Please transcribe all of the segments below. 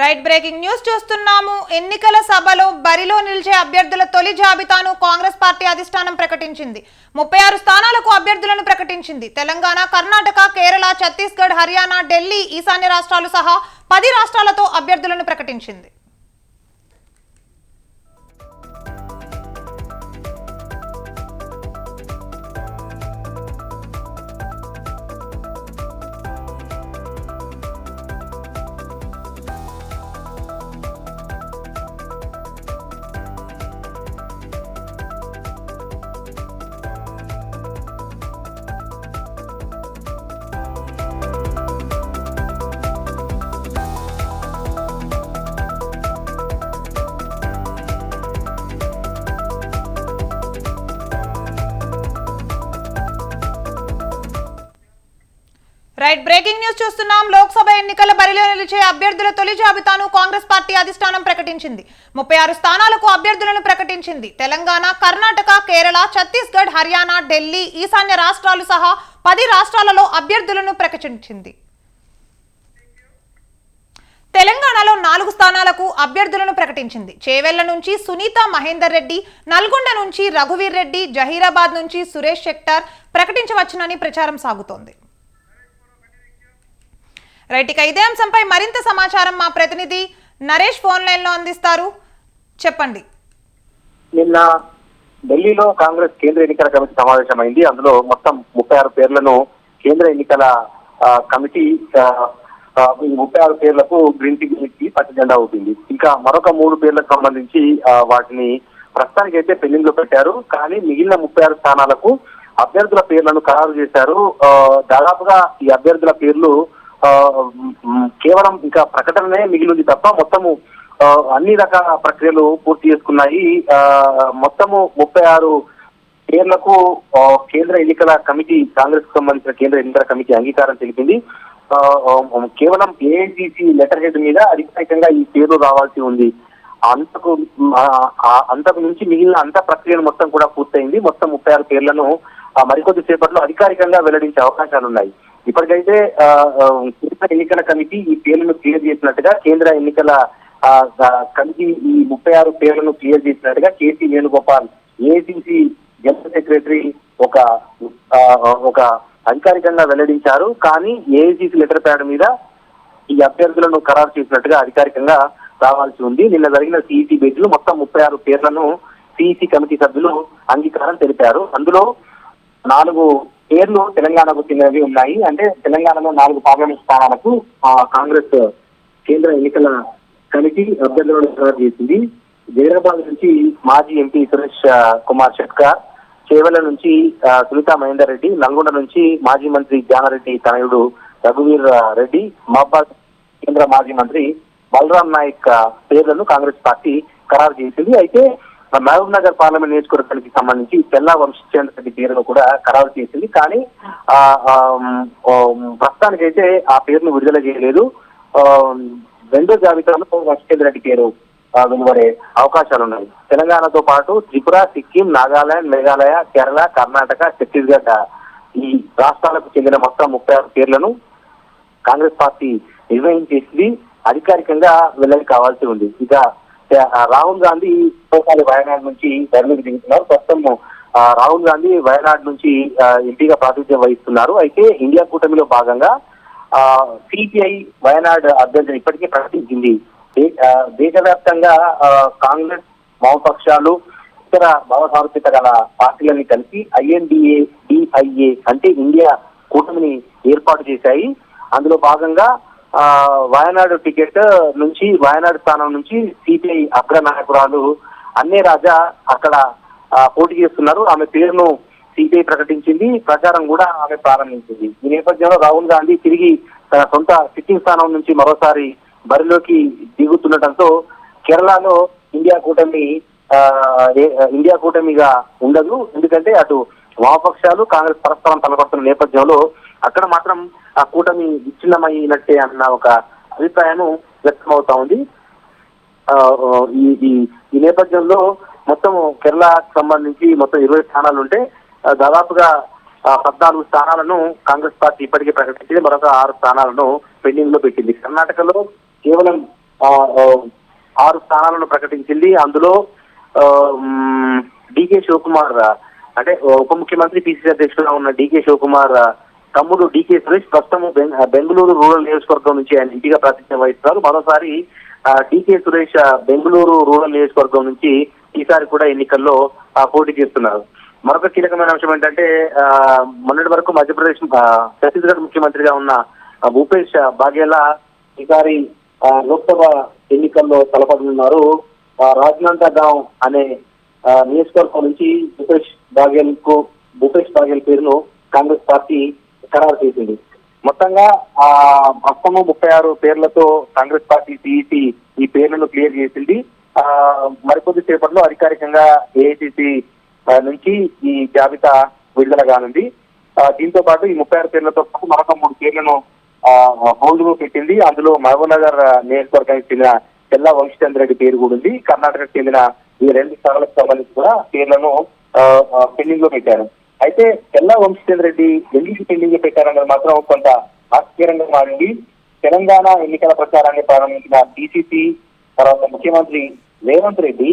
Right breaking news చూస్తున్నాము. ఎన్నికల సభలో బరిలో నిలిచే అభ్యర్థుల తొలి జాబితాను కాంగ్రెస్ పార్టీ అధిష్టానం ప్రకటించింది. ముప్పై ఆరు స్థానాలకు అభ్యర్థులను ప్రకటించింది. తెలంగాణ కర్ణాటక కేరళ ఛత్తీస్గఢ్ హర్యానా ఢిల్లీ ఈశాన్య రాష్ట్రాలు సహా పది రాష్ట్రాలతో అభ్యర్థులను ప్రకటించింది. రైట్ బ్రేకింగ్ న్యూస్ చూస్తున్నాం. లోక్సభ ఎన్నికల బరిలో నిలిచే అభ్యర్థుల తొలి జాబితాను కాంగ్రెస్ పార్టీ అధిష్టానం ప్రకటించింది. ముప్పై ఆరు స్థానాలకు అభ్యర్థులను ప్రకటించింది. తెలంగాణ కర్ణాటక కేరళ ఛత్తీస్గఢ్ హర్యానా ఢిల్లీ ఈశాన్య రాష్ట్రాలు సహా పది రాష్ట్రాలలో అభ్యర్థులను ప్రకటించింది. తెలంగాణలో నాలుగు స్థానాలకు అభ్యర్థులను ప్రకటించింది. చేవెళ్ళ నుంచి సునీత మహేందర్ రెడ్డి నల్గొండ నుంచి రఘువీర్ రెడ్డి జహీరాబాద్ నుంచి సురేష్ శెక్టర్ ప్రకటించవచ్చునని ప్రచారం సాగుతోంది. రైట్ ఇక ఇదే అంశంపై మరింత సమాచారం మా ప్రతినిధి నరేష్ ఫోన్ లైన్లో అందిస్తారు. చెప్పండి. నిన్న ఢిల్లీలో కాంగ్రెస్ కేంద్ర ఎన్నికల కమిటీ సమావేశమైంది. అందులో మొత్తం ముప్పై ఆరు పేర్లను కేంద్ర ఎన్నికల కమిటీ ముప్పై ఆరు పేర్లకు గ్రీన్ టీ పచ్చ జెండా ఇంకా మరొక మూడు పేర్లకు సంబంధించి వాటిని ప్రస్తుతానికి అయితే పెండింగ్లో పెట్టారు. కానీ మిగిలిన ముప్పై ఆరు స్థానాలకు అభ్యర్థుల పేర్లను ఖరారు చేశారు. దాదాపుగా ఈ అభ్యర్థుల పేర్లు కేవలం ఇంకా ప్రకటననే మిగిలింది తప్ప మొత్తము అన్ని రకాల ప్రక్రియలు పూర్తి చేసుకున్నాయి. ఆ, మొత్తము ముప్పై ఆరు పేర్లకు కేంద్ర ఎన్నికల కమిటీ కాంగ్రెస్కు సంబంధించిన కేంద్ర ఎన్నికల కమిటీ అంగీకారం తెలిపింది. ఆ, కేవలం ఏఐసిసి లెటర్ హెడ్ మీద అధికారికంగా ఈ పేర్లు రావాల్సి ఉంది. అంతకు అంతకు నుంచి మిగిలిన అంత ప్రక్రియను మొత్తం కూడా పూర్తయింది. మొత్తం ముప్పై ఆరు పేర్లను మరికొద్ది సేపట్లో అధికారికంగా వెల్లడించే అవకాశాలు ఉన్నాయి ఇప్పటికైతే కేంద్ర ఎన్నికల కమిటీ ఈ పేర్లను క్లియర్ చేసినట్టుగా కేంద్ర ఎన్నికల కమిటీ ఈ ముప్పై ఆరు పేర్లను క్లియర్ చేసినట్టుగా K C Venugopal AICC general secretary ఒక ఒక అధికారికంగా వెల్లడించారు. కానీ ఏఐసిసి లెటర్ ప్యాడ్ మీద ఈ అభ్యర్థులను ఖరారు చేసినట్టుగా అధికారికంగా రావాల్సి ఉంది. నిన్న జరిగిన సిఈసి భేటీలో మొత్తం ముప్పై ఆరు పేర్లను సిఈసీ కమిటీ సభ్యులు అంగీకారం తెలిపారు. అందులో నాలుగు పేర్లు తెలంగాణకు చెందినవి ఉన్నాయి. అంటే తెలంగాణలో నాలుగు పార్లమెంట్ స్థానాలకు ఆ, కాంగ్రెస్ కేంద్ర ఎన్నికల కమిటీ అభ్యర్థులను ఖరారు చేసింది. జైరాబాద్ నుంచి మాజీ ఎంపీ సురేష్ కుమార్ షెట్కర్ చేవెల నుంచి ఆ, సునీత మహేందర్ రెడ్డి నల్గొండ నుంచి మాజీ మంత్రి జానారెడ్డి తనయుడు రఘువీర్ రెడ్డి మహబాద్ కేంద్ర మాజీ మంత్రి బలరాం నాయక్ పేర్లను కాంగ్రెస్ పార్టీ ఖరారు చేసింది. అయితే మహబూబ్ నగర్ పార్లమెంట్ నియోజకవర్గానికి సంబంధించి తెల్ల వంశీచంద్ర రెడ్డి పేరును కూడా ఖరారు చేసింది. కానీ ఆ, ప్రస్తుతానికైతే ఆ పేరును విడుదల చేయలేదు. రెండో జాబితాలో వంశీచంద్ర రెడ్డి పేరు వెలువడే అవకాశాలు ఉన్నాయి తెలంగాణతో పాటు త్రిపుర సిక్కిం నాగాలాండ్ మేఘాలయ కేరళ కర్ణాటక ఛత్తీస్గఢ్ ఈ రాష్ట్రాలకు చెందిన మొత్తం ముప్పై ఆరు పేర్లను కాంగ్రెస్ పార్టీ నిర్ణయించేసింది అధికారికంగా వెళ్ళని కావాల్సి ఉంది. ఇక రాహుల్ గాంధీ పోసాలి వయనాడ్ నుంచి బరిలోకి దిగుతున్నారు. ప్రస్తుతం రాహుల్ గాంధీ వయనాడ్ నుంచి ఎంపీగా ప్రాతినిధ్యం వహిస్తున్నారు. అయితే ఇండియా కూటమిలో భాగంగా సిపిఐ వయనాడ్ అభ్యర్థిని ఇప్పటికే ప్రకటించింది. దేశవ్యాప్తంగా కాంగ్రెస్ వామపక్షాలు ఇతర భావసారూప్యత గల పార్టీలని కలిసి ఐఎన్డిఏ డిఐఏ అంటే ఇండియా కూటమిని ఏర్పాటు చేశాయి. అందులో భాగంగా వయనాడు టికెట్ నుంచి వయనాడు స్థానం నుంచి సిపిఐ అగ్ర నాయకురాలు అన్నే రాజా అక్కడ పోటీ చేస్తున్నారు. ఆమె పేరును సిపిఐ ప్రకటించింది. ప్రచారం కూడా ఆమె ప్రారంభించింది. ఈ నేపథ్యంలో రాహుల్ గాంధీ తిరిగి తన సొంత సిట్టింగ్ స్థానం నుంచి మరోసారి బరిలోకి దిగుతుండటంతో కేరళలో ఇండియా కూటమి ఇండియా కూటమిగా ఉండదు. ఎందుకంటే అటు వామపక్షాలు కాంగ్రెస్ పరస్పరం తలపడుతున్న నేపథ్యంలో అక్కడ మాత్రం ఆ కూటమి విచ్ఛిన్నమైనట్టే అన్న ఒక అభిప్రాయము వ్యక్తమవుతా ఉంది. ఆ, ఈ ఈ- నేపథ్యంలో మొత్తం కేరళకు సంబంధించి మొత్తం ఇరవై స్థానాలు ఉంటే దాదాపుగా పద్నాలుగు స్థానాలను కాంగ్రెస్ పార్టీ ఇప్పటికే ప్రకటించింది. మరొక ఆరు స్థానాలను పెండింగ్లో పెట్టింది. కర్ణాటకలో కేవలం ఆ, ఆరు స్థానాలను ప్రకటించింది. అందులో డికే శివకుమార్ అంటే ఉప ముఖ్యమంత్రి పిసిసి అధ్యక్షుడుగా ఉన్న డికే శివకుమార్ తమ్ముడు డికే సురేష్ ప్రస్తుతం బెంగళూరు రూరల్ నియోజకవర్గం నుంచి ఆయన ఇంటిగా ప్రాతినిధ్యం వహిస్తున్నారు. మరోసారి డికే సురేష్ బెంగళూరు రూరల్ నియోజకవర్గం నుంచి ఈసారి కూడా ఎన్నికల్లో ఆ, పోటీ చేస్తున్నారు. మరొక కీలకమైన అంశం ఏంటంటే ఆ, మొన్నటి వరకు మధ్యప్రదేశ్ ఛత్తీస్గఢ్ ముఖ్యమంత్రిగా ఉన్న భూపేష్ బాఘేలా ఈసారి లోక్సభ ఎన్నికల్లో తలపడనున్నారు. ఆ, అనే నియోజకవర్గం నుంచి భూపేష్ బాఘేల్కు భూపేష్ బాఘేల్ పేరును కాంగ్రెస్ పార్టీ ఖరారు చేసింది. మొత్తంగా ఆ మొత్తము ముప్పై ఆరు పేర్లతో కాంగ్రెస్ పార్టీ సిఇసి ఈ పేర్లను క్లియర్ చేసింది. ఆ మరికొద్ది సేపట్లో అధికారికంగా ఏఐసిసి నుంచి ఈ జాబితా విడుదల కానుంది. దీంతో పాటు ఈ ముప్పై ఆరు పేర్లతో పాటు మరొక మూడు పేర్లను హోల్డ్లో పెట్టింది. అందులో మహబూబ్నగర్ నియోజకవర్గానికి చెందిన చెల్లా వంశచంద్ర రెడ్డి పేరు కూడా ఉంది. కర్ణాటకకు చెందిన ఈ రెండు స్థానాలకు సంబంధించి కూడా పేర్లను పెండింగ్లో పెట్టారు. అయితే తెల్లా వంశచంద్ర రెడ్డి ఎందుకు పెండింగ్ పెట్టారన్నది మాత్రం కొంత ఆశ్చర్యంగా మారింది. తెలంగాణ ఎన్నికల ప్రచారాన్ని ప్రారంభించిన పిసిసి తర్వాత ముఖ్యమంత్రి రేవంత్ రెడ్డి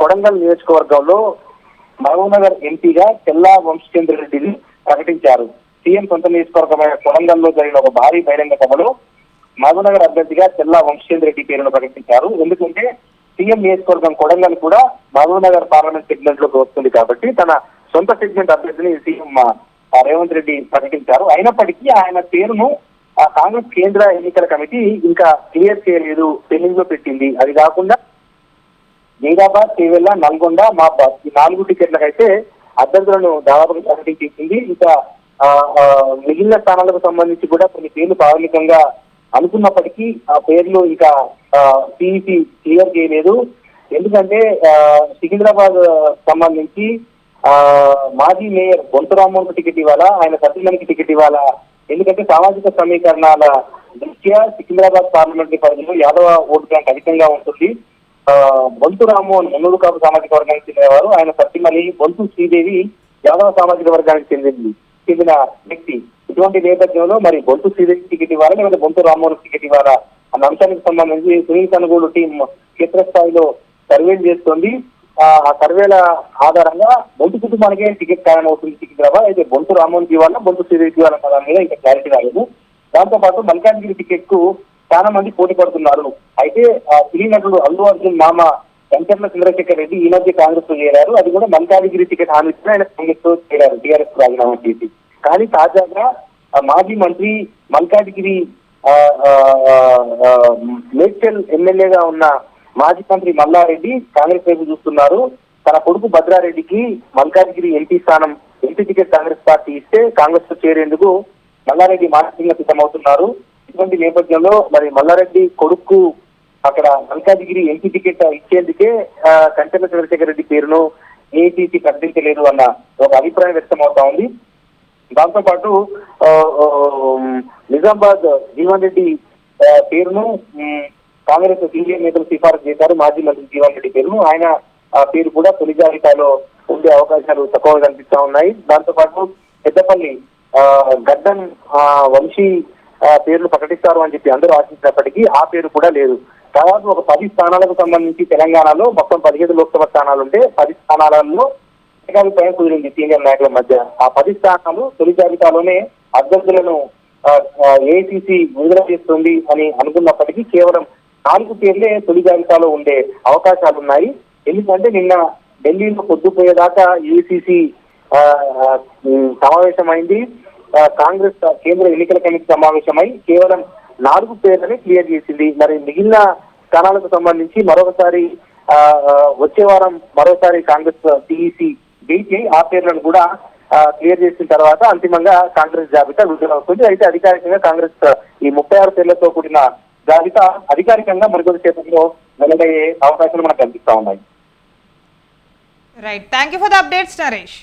కొడంగల్ నియోజకవర్గంలో మహబూబ్నగర్ ఎంపీగా చెల్లా వంశచంద్ర రెడ్డిని ప్రకటించారు. సీఎం సొంత నియోజకవర్గమైన కొడంగల్లో జరిగిన ఒక భారీ బహిరంగ సభలో మహబూబ్నగర్ అభ్యర్థిగా చెల్లా వంశచంద్ర రెడ్డి పేరును ప్రకటించారు. ఎందుకంటే సీఎం నియోజకవర్గం కొడంగల్ కూడా మహబూబ్నగర్ పార్లమెంట్ సెగ్మెంట్లోకి వస్తుంది కాబట్టి తన సొంత సెగ్మెంట్ అభ్యర్థిని సీఎం రేవంత్ రెడ్డి ప్రకటించారు. అయినప్పటికీ ఆయన పేరును ఆ కాంగ్రెస్ కేంద్ర ఎన్నికల కమిటీ ఇంకా క్లియర్ చేయలేదు పెండింగ్లో పెట్టింది. అది కాకుండా జైరాబాద్ చేవెళ్ళ నల్గొండ మా ఈ నాలుగు టికెట్లకైతే అభ్యర్థులను దాదాపుగా ప్రకటించింది ఇంకా ఆ, మిగిలిన స్థానాలకు సంబంధించి కూడా కొన్ని పేర్లు ప్రాథమికంగా అనుకున్నప్పటికీ ఆ పేర్లు ఇంకా సిఈసి క్లియర్ చేయలేదు. ఎందుకంటే ఆ, సికింద్రాబాద్ సంబంధించి మాజీ మేయర్ బొంతరామోహన్ టికెట్ ఇవ్వాలా? ఆయన సతీమణికి టికెట్ ఇవ్వాలా? ఎందుకంటే సామాజిక సమీకరణాల దృష్ట్యా సికింద్రాబాద్ పార్లమెంటరీ పరిధిలో యాదవ ఓటు బ్యాంక్ అధికంగా ఉంటుంది. ఆ, బొంతు రామ్మోహన్ మున్నూరు కాపు సామాజిక వర్గానికి చెందినవారు. ఆయన సత్యమణి బొంతు శ్రీదేవి యాదవ సామాజిక వర్గానికి చెందింది చెందిన వ్యక్తి. ఇటువంటి నేపథ్యంలో మరి బొంతు శ్రీదేవి టికెట్ ఇవ్వాలా? లేకపోతే బొంతు రామ్మోహన్ టికెట్ ఇవ్వాలా? అన్న అంశానికి సంబంధించి సునీల్ కనుగోలు టీం క్షేత్రస్థాయిలో సర్వేలు చేస్తోంది. ఆ సర్వేల ఆధారంగా బొంతు కుటుంబానికే టికెట్ ఖాయం అవుతుంది సికింద్రాబాద్ అయితే బొంతు రామ్మోహన్ జీవాల బొంతు శ్రీదేవి వాళ్ళ దాని మీద ఇంకా క్లారిటీ రాలేదు. దాంతో పాటు మల్కాజ్గిరి టికెట్కు చాలా మంది పోటీ పడుతున్నారు. అయితే సినీ నటుడు అల్లు అర్జున్ మామ వెంకట్ల చంద్రశేఖర్ రెడ్డి ఈ మధ్య కాంగ్రెస్లో చేరారు. అది కూడా మల్కాజ్గిరి టికెట్ హామీ ఇచ్చిన ఆయన కాంగ్రెస్లో చేరారు టీఆర్ఎస్ రాజీనామా చేసి. కానీ తాజాగా మాజీ మంత్రి మల్కాజ్గిరి ఆ, మేడ్చల్ ఎమ్మెల్యేగా ఉన్న మాజీ మంత్రి మల్లారెడ్డి కాంగ్రెస్ వైపు చూస్తున్నారు. తన కొడుకు భద్రారెడ్డికి మల్కాజ్గిరి ఎంపీ స్థానం ఎంపీ టికెట్ కాంగ్రెస్ పార్టీ ఇస్తే కాంగ్రెస్లో చేరేందుకు మల్లారెడ్డి మానసికంగా సిద్ధమవుతున్నారు. ఇటువంటి నేపథ్యంలో మరి మల్లారెడ్డి కొడుకు అక్కడ మల్కాజ్గిరి ఎంపీ టికెట్ ఇచ్చేందుకే ఆ, కంచెల రెడ్డి పేరును ఏఐటీసీ ప్రకటించలేదు అన్న ఒక అభిప్రాయం వ్యక్తం అవుతా ఉంది. దాంతో పాటు నిజామాబాద్ జీవన్ రెడ్డి పేరును కాంగ్రెస్ సీనియర్ నేతలు సిఫారసు చేశారు. మాజీ మంత్రి జీవన్ రెడ్డి పేరును. ఆయన ఆ పేరు కూడా తొలి జాబితాలో ఉండే అవకాశాలు తక్కువగా కనిపిస్తా ఉన్నాయి. దాంతో పాటు పెద్దపల్లి ఆ, గడ్డం ఆ, వంశీ ఆ, పేర్లు ప్రకటిస్తారు అని చెప్పి అందరూ ఆశించినప్పటికీ ఆ పేరు కూడా లేదు. దాదాపు ఒక పది స్థానాలకు సంబంధించి తెలంగాణలో మొత్తం పదిహేడు లోక్సభ స్థానాలు ఉంటే పది స్థానాలలో ఏకాభిప్రాయం కుదిరింది సీనియర్ నాయకుల మధ్య. ఆ పది స్థానాలు తొలి జాబితాలోనే అభ్యర్థులను ఏఐసిసి విడుదల చేస్తుంది అని అనుకున్నప్పటికీ కేవలం నాలుగు పేర్లే తొలి జాబితాలో ఉండే అవకాశాలు ఉన్నాయి ఎందుకంటే నిన్న ఢిల్లీలో పొద్దుపోయేదాకా ఏసీసీ సమావేశమైంది. ఆ, కాంగ్రెస్ కేంద్ర ఎన్నికల కమిటీ సమావేశమై కేవలం నాలుగు పేర్లని క్లియర్ చేసింది. మరి మిగిలిన స్థానాలకు సంబంధించి మరొకసారి ఆ, వచ్చే వారం మరోసారి కాంగ్రెస్ టీఈసీ గెలిచి ఆ పేర్లను కూడా క్లియర్ చేసిన తర్వాత అంతిమంగా కాంగ్రెస్ జాబితా విడుదలవుతుంది అయితే అధికారికంగా కాంగ్రెస్ ఈ ముప్పై ఆరు పేర్లతో కూడిన జాబితా అధికారికంగా మరికొద్ది సేపట్లో వెల్లడయ్యే అవకాశాలు మనకు కనిపిస్తా ఉన్నాయి. Right thank you for the updates Naresh